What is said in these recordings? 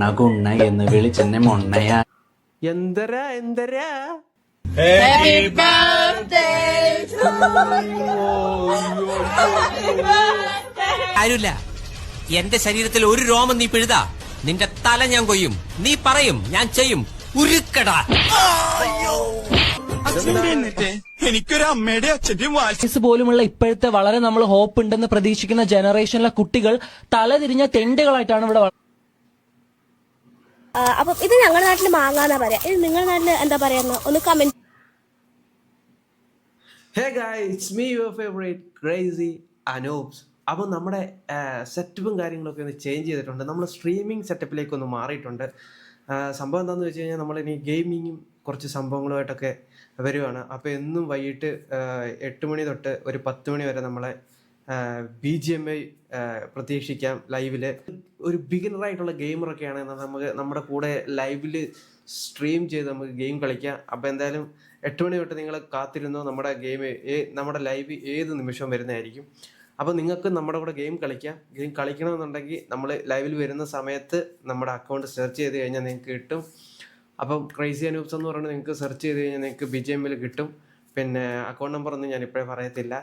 കണ്ണ ഗുണ്ണ എന്ന് വിളിച്ചെന്നെ മൊണ്ണയാ. എന്തരാ എന്തരാ? കാര്യമില്ല എന്റെ ശരീരത്തിൽ ഒരു രോമം നീ പിഴുതാ. നിന്റെ തല ഞാൻ കൊയ്യും. നീ പറയും ഞാൻ ചെയ്യും. ഉരുക്കടാ. എനിക്കൊരു അമ്മയുടെ അച്ഛന്റെയും വയസ്സ് പോലുമുള്ള ഇപ്പോഴത്തെ വളരെ നമ്മൾ ഹോപ്പ് ഉണ്ടെന്ന് പ്രതീക്ഷിക്കുന്ന ജനറേഷനിലെ കുട്ടികൾ തലതിരിഞ്ഞ തെണ്ടുകളായിട്ടാണ് ഇവിടെ അപ്പം ഇത് ഞങ്ങളുടെ നാട്ടിൽ മാങ്ങാന്നാ പറയാ. ഇത് നിങ്ങളുടെ നാട്ടിൽ എന്താ പറയാ ഒന്ന് comment hey guys me your favourite crazy Anoops അപ്പോൾ നമ്മുടെ സെറ്റപ്പും കാര്യങ്ങളൊക്കെ ഒന്ന് ചേഞ്ച് ചെയ്തിട്ടുണ്ട്. നമ്മൾ സ്ട്രീമിംഗ് സെറ്റപ്പിലേക്ക് ഒന്ന് മാറിയിട്ടുണ്ട്. സംഭവം എന്താണെന്ന് വെച്ച് കഴിഞ്ഞാൽ നമ്മളിനി ഗെയിമിങ്ങും കുറച്ച് സംഭവങ്ങളുമായിട്ടൊക്കെ വരുവാണ്. അപ്പോൾ എന്നും വൈകിട്ട് എട്ട് മണി തൊട്ട് ഒരു പത്ത് മണി വരെ നമ്മളെ ബി ജി എം ഐ പ്രതീക്ഷിക്കാം ലൈവിൽ ഒരു ബിഗിനറായിട്ടുള്ള ഗെയിമറൊക്കെ ആണെങ്കിൽ നമുക്ക് നമ്മുടെ കൂടെ ലൈവിൽ സ്ട്രീം ചെയ്ത് നമുക്ക് ഗെയിം കളിക്കാം. അപ്പോൾ എന്തായാലും എട്ട് മണി തൊട്ട് നിങ്ങൾ കാത്തിരുന്നോ നമ്മുടെ ഗെയിം നമ്മുടെ ലൈവ് ഏത് നിമിഷവും വരുന്നതായിരിക്കും. അപ്പോൾ നിങ്ങൾക്ക് നമ്മുടെ കൂടെ ഗെയിം കളിക്കാം. ഗെയിം കളിക്കണമെന്നുണ്ടെങ്കിൽ നമ്മൾ ലൈവിൽ വരുന്ന സമയത്ത് നമ്മുടെ അക്കൗണ്ട് സെർച്ച് ചെയ്ത് കഴിഞ്ഞാൽ നിങ്ങൾക്ക് കിട്ടും. അപ്പം ക്രൈസി അനൂപ്സ് എന്ന് പറയുന്നത് നിങ്ങൾക്ക് സെർച്ച് ചെയ്ത് കഴിഞ്ഞാൽ നിങ്ങൾക്ക് ബി ജി എമ്മിൽ കിട്ടും. പിന്നെ അക്കൗണ്ട് നമ്പർ ഒന്നും ഞാൻ ഇപ്പോഴേ പറയത്തില്ല.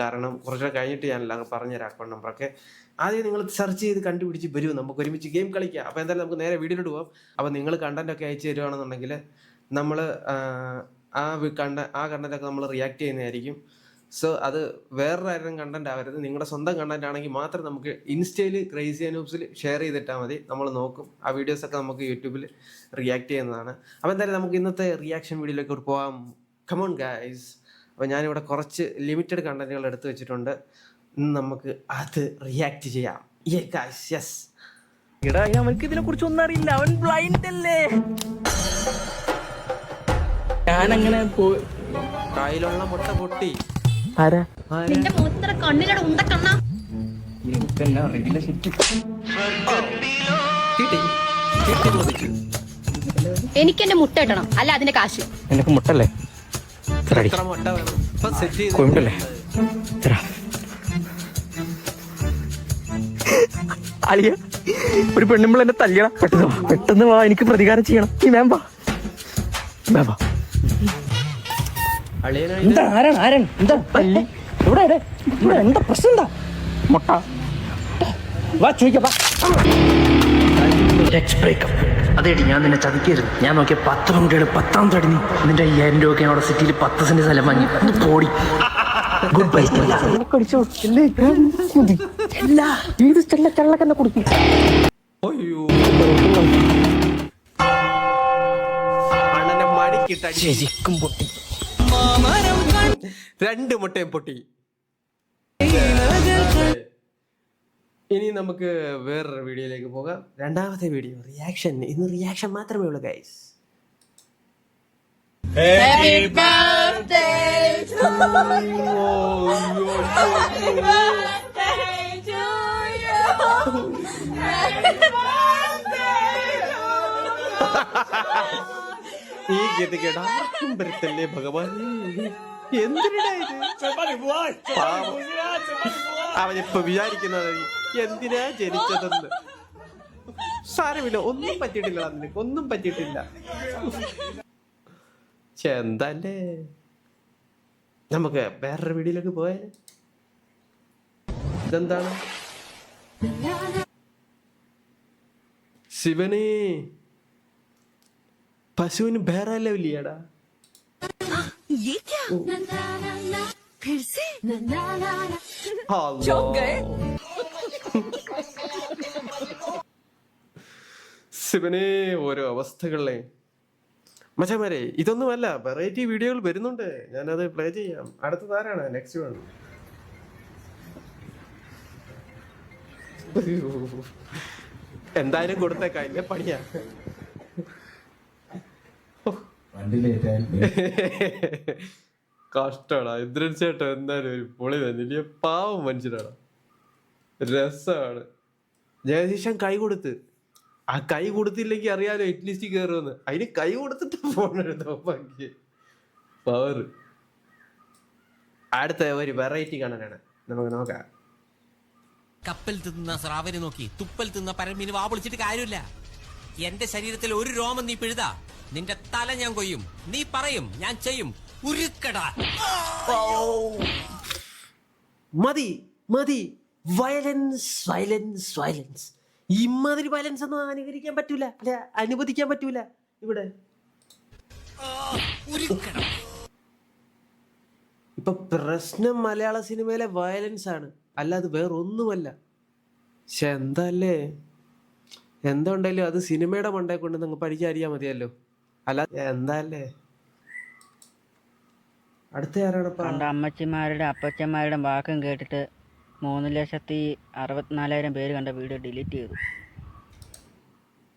കാരണം കുറച്ചുകൂടെ കഴിഞ്ഞിട്ട് ഞാനല്ല പറഞ്ഞുതരാം അക്കൗണ്ട് നമ്പറൊക്കെ ആദ്യം നിങ്ങൾ സെർച്ച് ചെയ്ത് കണ്ടുപിടിച്ച് വരും. നമുക്ക് ഒരുമിച്ച് ഗെയിം കളിക്കാം. അപ്പോൾ എന്തായാലും നമുക്ക് നേരെ വീഡിയോയിലോട്ട് പോകാം അപ്പോൾ നിങ്ങൾ കണ്ടന്റൊക്കെ അയച്ചു തരുവാണെന്നുണ്ടെങ്കിൽ നമ്മൾ ആ കണ്ട ആ കണ്ടന്റൊക്കെ നമ്മൾ റിയാക്ട് ചെയ്യുന്നതായിരിക്കും. സോ അത് വേറൊരു ആരും കണ്ടന്റ് ആവരുത്. നിങ്ങളുടെ സ്വന്തം കണ്ടന്റ് ആണെങ്കിൽ മാത്രം നമുക്ക് ഇൻസ്റ്റയിൽ ക്രൈസി അനൂപ്സിൽ ഷെയർ ചെയ്തിട്ടാൽ മതി. നമ്മൾ നോക്കും. ആ വീഡിയോസൊക്കെ നമുക്ക് യൂട്യൂബിൽ റിയാക്ട് ചെയ്യുന്നതാണ്. അപ്പോൾ എന്തായാലും നമുക്ക് ഇന്നത്തെ റിയാക്ഷൻ വീഡിയോയിലേക്ക് പോകാം കമോൺ ഗായ്സ് അപ്പോൾ ഞാനിവിടെ കുറച്ച് ലിമിറ്റഡ് കണ്ടന്റുകൾ എടുത്തു വെച്ചിട്ടുണ്ട്. നമുക്ക് അത് റിയാക്ട് ചെയ്യാം. യേ ഗായ്സ് യെസ് എടാ അവനക്ക് ഇതിനെ കുറിച്ച് ഒന്നും അറിയില്ല. അവൻ ബ്ലൈൻഡ് അല്ലേ? ഞാനങ്ങനെ പോ- കയ്യിലുള്ള മുട്ട പൊട്ടി. ആരാ? നിന്റെ മൂത്ര കണ്ണിലൂടെ അറിയില്ല. ശരിക്കും എനിക്ക് എന്റെ മുട്ട കിട്ടണം. അല്ല അതിന്റെ കാശ്. എനിക്ക് മുട്ടല്ലേ? എത്ര ചെയ്ത് കൊണ്ടല്ലേ അളിയ ഒരു പെണ്ണുമ്പോൾ എന്നെ തല്ലിയണം പെട്ടെന്ന് വാ. പെട്ടെന്ന് വാ എനിക്ക് പ്രതികാരം ചെയ്യണം. ഈ മാം വാ. മാം വാ. എന്താ ആരാണ് ആരാണ്? എന്താ തല്ലി? ഇവിടെ? ഇവിടെ എന്താ പ്രശ്നം എന്താ? മുട്ട. വാ ചോദിക്കാം ബ്രേക്കപ്പ് അതേടി ഞാൻ നിന്നെ ചതിക്കരുത്. ഞാൻ നോക്കിയ പത്ത് പെൺകുട്ടികൾ പത്താം തടി നീ. നിന്റെ അയ്യായിരം രൂപയ്ക്ക് അവിടെ സിറ്റിയിൽ പത്ത് സെന്റ് സ്ഥലം വാങ്ങി. ഒന്ന് പോടി. ഗുഡ് ബൈ ചെള്ളക്കെന്നെ കുടിക്കും. അയ്യോ. ശരിക്കും പൊട്ടി. രണ്ട് മുട്ടയും പൊട്ടി. ഇനി നമുക്ക് വേറൊരു വീഡിയോയിലേക്ക് പോകാം. രണ്ടാമത്തെ വീഡിയോ റിയാക്ഷൻ ഇന്ന് റിയാക്ഷൻ മാത്രമേ ഉള്ളൂ ഗൈസ് ഈ ഗതി കേടാർക്കും വരുത്തല്ലേ ഭഗവാൻ എന്തിനാ. അവനിപ്പോ വിചാരിക്കുന്നത് എന്തിനാ ജനിച്ചതെന്ന്? സാരമില്ല ഒന്നും പറ്റിയിട്ടില്ല നിനക്ക് ഒന്നും പറ്റിയിട്ടില്ല. ചെന്തല്ലേ? നമുക്ക് വേറൊരു വീടിലേക്ക് പോയാൽ ഇതെന്താണ്? ശിവനെ പശുവിന് വേറെ ലെവലിയാടാ ശിവനെ ഓരോ അവസ്ഥകളെ. മച്ചമാരെ ഇതൊന്നുമല്ല വെറൈറ്റി വീഡിയോകൾ വരുന്നുണ്ട്. ഞാനത് പ്ലേ ചെയ്യാം. അടുത്തത് ആരാണ്? നെക്സ്റ്റ് വൺ എന്തായാലും കൊടുത്തേക്ക ഇല്ല പണിയാ. കഷ്ടടാ. ഇന്ദ്രൻ ചേട്ടൻ എന്തായാലും ഒരു പൊളി തന്നെ പാവം മനുഷ്യനാണ് രസമാണ് ജഗദീശൻ കൈ കൊടുത്ത്. ആ കൈ കൊടുത്തില്ലെങ്കിൽ അറിയാലോ അറ്റ്ലീസ്റ്റ് കയറുമെന്ന് അതിന് കൈ കൊടുത്തിട്ട് ഫോൺ എടുത്തോ? ബാക്കി പവർ അടുത്ത ഒരു വെറൈറ്റി കാണാനാണ്. നമുക്ക് നോക്കാം. കപ്പൽ തിന്ന സ്രാവിനെ നോക്കി തുപ്പൽ തിന്ന പരമീന് വാ പൊളിച്ചിട്ട് കാര്യമില്ല. എന്റെ ശരീരത്തിൽ ഒരു രോമം നീ പിഴുതാ. നിന്റെ തല ഞാൻ കൊയ്യും. നീ പറയും ഞാൻ ചെയ്യും. ഉരുക്കടാ. മതി മതി. വയലൻസ് വയലൻസ് വയലൻസ് ഇമാതിരി വയലൻസ് ഒന്നും അനുകരിക്കാൻ പറ്റൂല. അല്ല? അനുവദിക്കാൻ പറ്റൂല ഇവിടെ. ഇപ്പൊ പ്രശ്നം മലയാള സിനിമയിലെ വയലൻസ് ആണ്. അല്ലാതെ വേറൊന്നുമല്ല. പക്ഷെ എന്തല്ലേ? എന്തുണ്ടെങ്കിലും അത് സിനിമയുടെ മണ്ടേ കൊണ്ട് നിങ്ങൾ അറിയാൻ മതിയല്ലോ. അല്ല എന്താല്ലേ? അടുത്ത ആരാണ് അമ്മച്ചിമാരുടെ അപ്പച്ചന്മാരുടെ വാക്കും കേട്ടിട്ട് മൂന്ന് ലക്ഷത്തി അറുപത്തിനാലായിരം പേര് കണ്ട വീഡിയോ ഡിലീറ്റ് ചെയ്തു.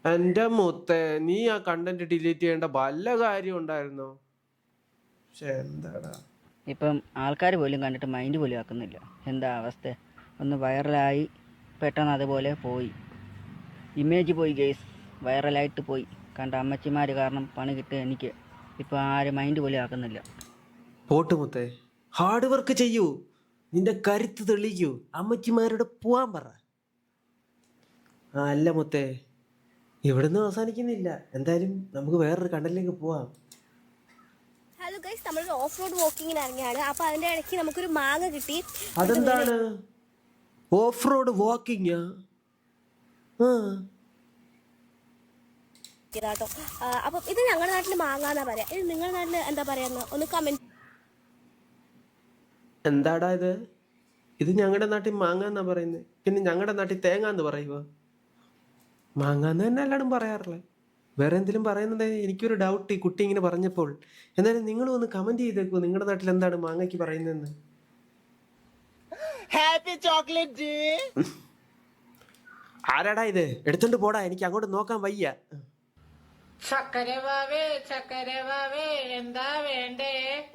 എന്റെ മുത്തേ നീ ആ കണ്ടന്റ് ഡിലീറ്റ് ചെയ്യേണ്ട വല്ല കാര്യം ഉണ്ടായിരുന്നോ? പക്ഷെ എന്താടാ? ഇപ്പം ആൾക്കാർ പോലും കണ്ടിട്ട് മൈൻഡ് പോലും ആക്കുന്നില്ല. എന്താ അവസ്ഥ? ഒന്ന് വൈറലായി പെട്ടെന്ന് അതുപോലെ പോയി. ഇമേജ് പോയി ഗേസ് വൈറലായിട്ട് പോയി. കണ്ട അമ്മച്ചിമാർ കാരണം പണി കിട്ടുക എനിക്ക് ഇപ്പം ആരും മൈൻഡ് പോലും ആക്കുന്നില്ല. പോട്ട് മുത്തേ ഹാർഡ് വർക്ക് ചെയ്യൂ. നിന്റെ കരുത്ത് തെളിയിക്കൂ. അമ്മച്ചിമാരോട് പോവാൻ പറ. ആ അല്ല മുത്തേ. ഇവിടുന്ന് അവസാനിക്കുന്നില്ല. എന്തായാലും നമുക്ക് വേറൊരു കണ്ടലിലേക്ക് പോവാം. ഹലോ ഗൈസ് നമ്മളൊരു ഓഫ് റോഡ് വാക്കിങ്ങിന് ഇറങ്ങിയാണ്. അപ്പൊ അതിന്റെ ഇടയ്ക്ക് നമുക്കൊരു മാങ്ങ കിട്ടി. അതെന്താണ്? ഓഫ് റോഡ് വാക്കിങ് കേട്ടോ അപ്പം ഇത് ഞങ്ങളുടെ നാട്ടിൽ മാങ്ങ എന്നാ പറയാ. ഇത് നിങ്ങളുടെ നാട്ടിൽ എന്താ പറയാന്ന് ഒന്ന് കമന്റ് എന്താടാ ഇത്? ഇത് ഞങ്ങളുടെ നാട്ടിൽ മാങ്ങ എന്നാ പറയുന്നത് പിന്നെ ഞങ്ങളുടെ നാട്ടിൽ തേങ്ങ എന്ന് പറയുക മാങ്ങ എന്ന് തന്നെ എല്ലാവരും പറയാറില്ലേ? വേറെ എന്തെങ്കിലും പറയുന്നത് എനിക്കൊരു ഡൗട്ട് ഈ കുട്ടി ഇങ്ങനെ പറഞ്ഞപ്പോൾ. എന്നാലും നിങ്ങളും ഒന്ന് കമന്റ് ചെയ്തേക്കോ. നിങ്ങളുടെ നാട്ടിൽ എന്താണ് മാങ്ങയ്ക്ക് പറയുന്നതെന്ന്. ഹാപ്പി ചോക്ലേറ്റ് ആരാടാ ഇത്? എടുത്തോണ്ട് പോടാ. എനിക്ക് അങ്ങോട്ട് നോക്കാൻ വയ്യ.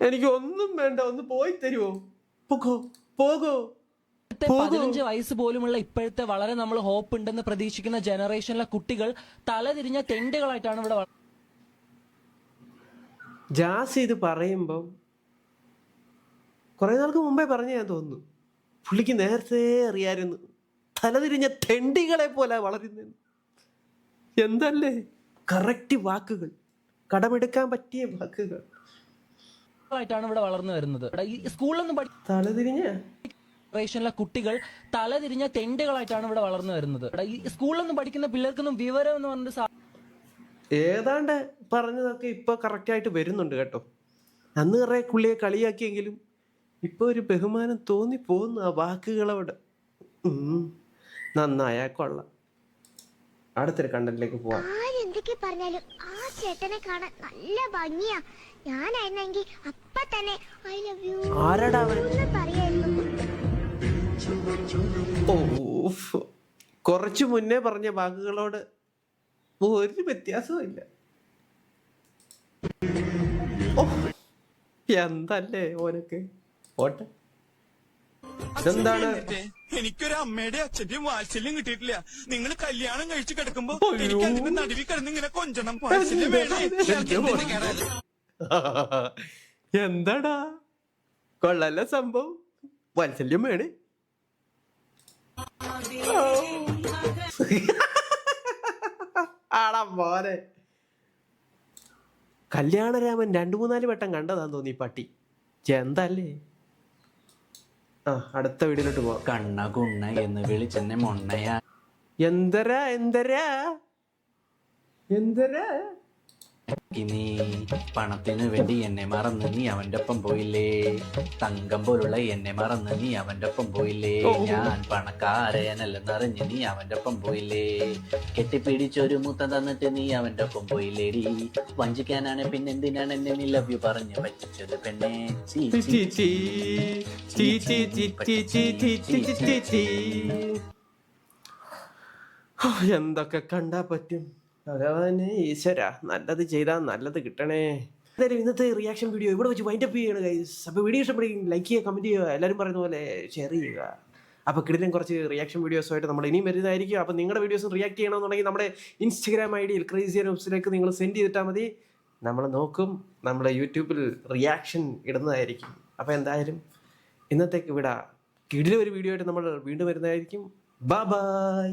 എനിക്ക് ഒന്നും വേണ്ട. ഒന്ന് പോയി തരുമോ പോകോ പോകോ. പതിനഞ്ച് വയസ്സ് പോലുമുള്ള ഇപ്പോഴത്തെ വളരെ നമ്മൾ ഹോപ്പ് ഉണ്ടെന്ന് പ്രതീക്ഷിക്കുന്ന ജനറേഷനിലെ കുട്ടികൾ തലതിരിഞ്ഞ തെണ്ടുകളായിട്ടാണ് ഇവിടെ ജാസ് ഇത് പറയുമ്പം കുറെ നാൾക്ക് മുമ്പേ പറഞ്ഞു ഞാൻ തോന്നുന്നു പുള്ളിക്ക് നേരത്തെ അറിയാമായിരുന്നു തലതിരിഞ്ഞ തെണ്ടികളെ പോലെ വളരുന്നത് എന്തല്ലേ? കറക്റ്റ് വാക്കുകൾ കടമെടുക്കാൻ പറ്റിയ വാക്കുകൾ. ആയിട്ടാണ് ഇവിടെ വളർന്നു വരുന്നത്. ഇവിടെ ഈ സ്കൂളിലൊന്നും തലതിരിഞ്ഞ? ജനറേഷനിലെ കുട്ടികൾ തലതിരിഞ്ഞ തെണ്ടുകളായിട്ടാണ് ഇവിടെ വളർന്നു വരുന്നത്. ഇവിടെ ഈ സ്കൂളിലൊന്നും പഠിക്കുന്ന പിള്ളേർക്കൊന്നും വിവരം എന്ന് പറഞ്ഞിട്ട് സാ- ഏതാണ്ട് പറഞ്ഞതൊക്കെ ഇപ്പൊ കറക്റ്റ് ആയിട്ട് വരുന്നുണ്ട് കേട്ടോ. അന്ന് കുറെ പുള്ളിയെ കളിയാക്കിയെങ്കിലും ഇപ്പൊ ഒരു ബഹുമാനം തോന്നി പോകുന്നു ആ വാക്കുകളോട് ഉം. നന്നായാ കൊള്ളാം. അടുത്തൊരു കണ്ടന്റിലേക്ക് പോവാം. ആരെന്തൊക്കെ പറഞ്ഞാലും ആ ചേട്ടനെ കാണാൻ നല്ല ഭംഗിയാ. ഞാനായിരുന്നെങ്കിൽ അപ്പ തന്നെ ഐ ലവ് യു ആരാടാ അവൻ? എന്ന് പറയായിരുന്നു. ഓ കുറച്ചു മുന്നേ പറഞ്ഞ വാക്കുകളോട് ഒരു വ്യത്യാസവും ഇല്ല. ഓ, എന്തല്ലേ ഓനൊക്കെ? ഓട്ടെ. ഇതെന്താണ്? എനിക്കൊരു അമ്മയുടെ അച്ഛന്റെയും വാത്സല്യം കിട്ടിയിട്ടില്ല. നിങ്ങൾ കല്യാണം കഴിച്ചു കിടക്കുമ്പോ. എനിക്ക് അതിന്റെ നടുവിൽ കിടന്ന് ഇങ്ങനെ കൊഞ്ചണം. വാത്സല്യം വേണേ. എന്താടാ? കൊള്ളല്ല സംഭവം. വാത്സല്യം വേണേ ആടാ മോനെ. കല്യാണരാമൻ രണ്ടു മൂന്നാൽ വട്ടം കണ്ടതാന്ന് തോന്നി പട്ടി. എന്തല്ലേ ആ അടുത്ത വീടിലോട്ട് പോവാം. കണ്ണ കുണ്ണ എന്ന് വിളിച്ചെന്നെ മൊണ്ണയാ. എന്തരാ എന്തരാ? എന്തരാ? ഇനി പണത്തിന് വേണ്ടി എന്നെ മറന്ന് നീ അവന്റെ ഒപ്പം പോയില്ലേ തങ്കം പോലുള്ള എന്നെ മറന്ന് നീ അവന്റെ ഒപ്പം പോയില്ലേ ഞാൻ പണക്കാരനല്ലെന്നറിഞ്ഞ് നീ അവന്റെ ഒപ്പം പോയില്ലേ കെട്ടിപ്പിടിച്ചൊരു മുത്തം തന്നിട്ട് നീ അവന്റെ ഒപ്പം പോയില്ലേടി വഞ്ചിക്കാനാണ് പിന്നെന്തിനാണ് എന്നെ നീ ലവ് യു പറഞ്ഞ് പറ്റിച്ചത് പെണ്ണെ എന്തൊക്കെ കണ്ടാ പറ്റും ഭഗവാനെ ഈശ്വര നല്ലത് ചെയ്താൽ നല്ലത് കിട്ടണേ. എന്തായാലും ഇന്നത്തെ റിയാക്ഷൻ വീഡിയോ ഇവിടെ വെച്ച് വൈൻഡപ്പ് ചെയ്യണം ഗൈസ് അപ്പോൾ വീഡിയോ ഇഷ്ടപ്പെടുകയും ലൈക്ക് ചെയ്യുക കമന്റ് ചെയ്യുക എല്ലാവരും പറയുന്ന പോലെ ഷെയർ ചെയ്യുക. അപ്പോൾ കിടിലും കുറച്ച് റിയാക്ഷൻ വീഡിയോസുമായിട്ട് നമ്മൾ ഇനിയും വരുന്നതായിരിക്കും. അപ്പോൾ നിങ്ങളുടെ വീഡിയോസ് റിയാക്ട് ചെയ്യണമെന്നുണ്ടെങ്കിൽ നമ്മുടെ ഇൻസ്റ്റഗ്രാം ഐ ഡിയിൽ ക്രേസിയർ ഓപ്സിലേക്ക് നിങ്ങൾ സെൻഡ് ചെയ്തിട്ടാൽ മതി. നമ്മൾ നോക്കും നമ്മുടെ യൂട്യൂബിൽ റിയാക്ഷൻ ഇടുന്നതായിരിക്കും. അപ്പോൾ എന്തായാലും ഇന്നത്തേക്ക് വിടാം. കിടിലൊരു വീഡിയോ ആയിട്ട് നമ്മൾ വീണ്ടും വരുന്നതായിരിക്കും. Bye bye